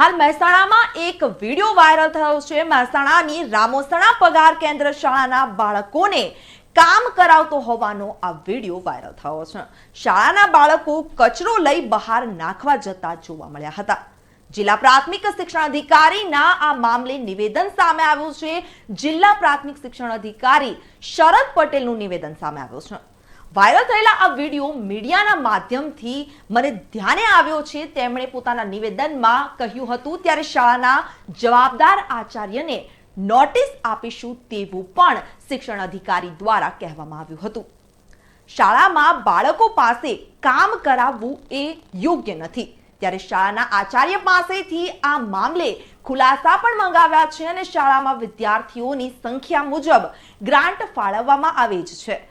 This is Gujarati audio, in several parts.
હાલ મહેસાણામાં એક વીડિયો વાયરલ થયો છે. મહેસાણાની રામોસણા પગાર કેન્દ્ર શાળાના બાળકોને કામ કરાવતો હોવાનો આ વીડિયો વાયરલ થયો છે. શાળાના બાળકો કચરો લઈ બહાર નાખવા જતા જોવા મળ્યા હતા. જિલ્લા પ્રાથમિક શિક્ષણ અધિકારીના આ મામલે નિવેદન સામે આવ્યું છે. જિલ્લા પ્રાથમિક શિક્ષણ અધિકારી શરદ પટેલનું નિવેદન સામે આવ્યું છે. વાયરલ થયેલા આ વીડિયો મીડિયાના માધ્યમથી મને ધ્યાને આવ્યો છે. તેમણે પોતાના નિવેદનમાં કહ્યું હતું, ત્યારે શાળાના જવાબદાર આચાર્યને નોટિસ આપીશું તેવું પણ શિક્ષણ અધિકારી દ્વારા કહેવામાં આવ્યું હતું. શાળામાં બાળકો પાસે કામ કરાવવું એ યોગ્ય નથી. ત્યારે શાળાના આચાર્ય પાસેથી આ મામલે ખુલાસા પણ મંગાવ્યા છે અને શાળામાં વિદ્યાર્થીઓની સંખ્યા મુજબ ગ્રાન્ટ ફાળવવામાં આવે જ છે.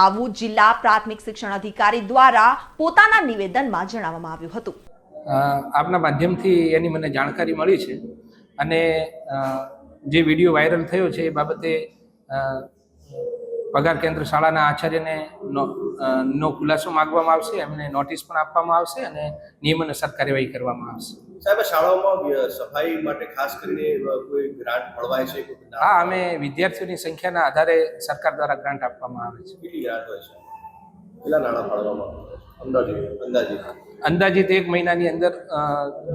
આવું જિલ્લા પ્રાથમિક શિક્ષણ અધિકારી દ્વારા પોતાના નિવેદનમાં જણાવવામાં આવ્યું હતું. આપના માધ્યમથી એની મને જાણકારી મળી છે અને જે વીડિયો વાયરલ થયો છે એ બાબતે પગાર કેન્દ્ર શાળાના આચાર્યને નો ખુલાસો માગવામાં આવશે, એમને નોટિસ પણ આપવામાં આવશે અને નિયમાનુસાર કાર્યવાહી કરવામાં આવશે. સાહેબ શાળાઓમાં સફાઈ માટે ખાસ કરીને કોઈ ગ્રાન્ટ ફળવાય છે હા અમે વિદ્યાર્થીઓની સંખ્યાના આધારે સરકાર દ્વારા ગ્રાન્ટ આપવામાં આવે છે. કેટલી ગ્રાન્ટ હોય છે? કેટલા નાણાં ફાળવવામાં આવે છે? અંદાજે અંદાજે. અંદાજિત એક મહિનાની અંદર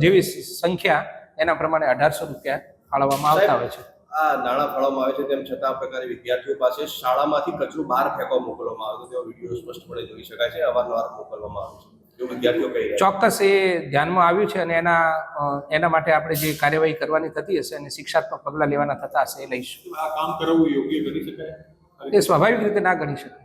જેવી સંખ્યા એના પ્રમાણે અઢારસો રૂપિયા ફાળવવામાં આવતા હોય છે. આ નાણાં ફાળવવામાં આવે છે તેમ છતાં આ પ્રકારે વિદ્યાર્થીઓ પાસે શાળામાંથી કચરું બહાર ફેંકવા મોકલવામાં આવે છે. તેઓ વીડિયો સ્પષ્ટપણે જોઈ શકાય છે અવારનવાર મોકલવામાં આવે છે. ચોક્કસ એ ધ્યાનમાં આવ્યું છે અને એના એના માટે આપણે જે કાર્યવાહી કરવાની થતી હશે અને શિક્ષાત્મક પગલાં લેવાના થતા હશે એ લઈશું. આ કામ કરવું યોગ્ય ગણી શકાય? એ સ્વાભાવિક રીતે ના ગણી શકાય.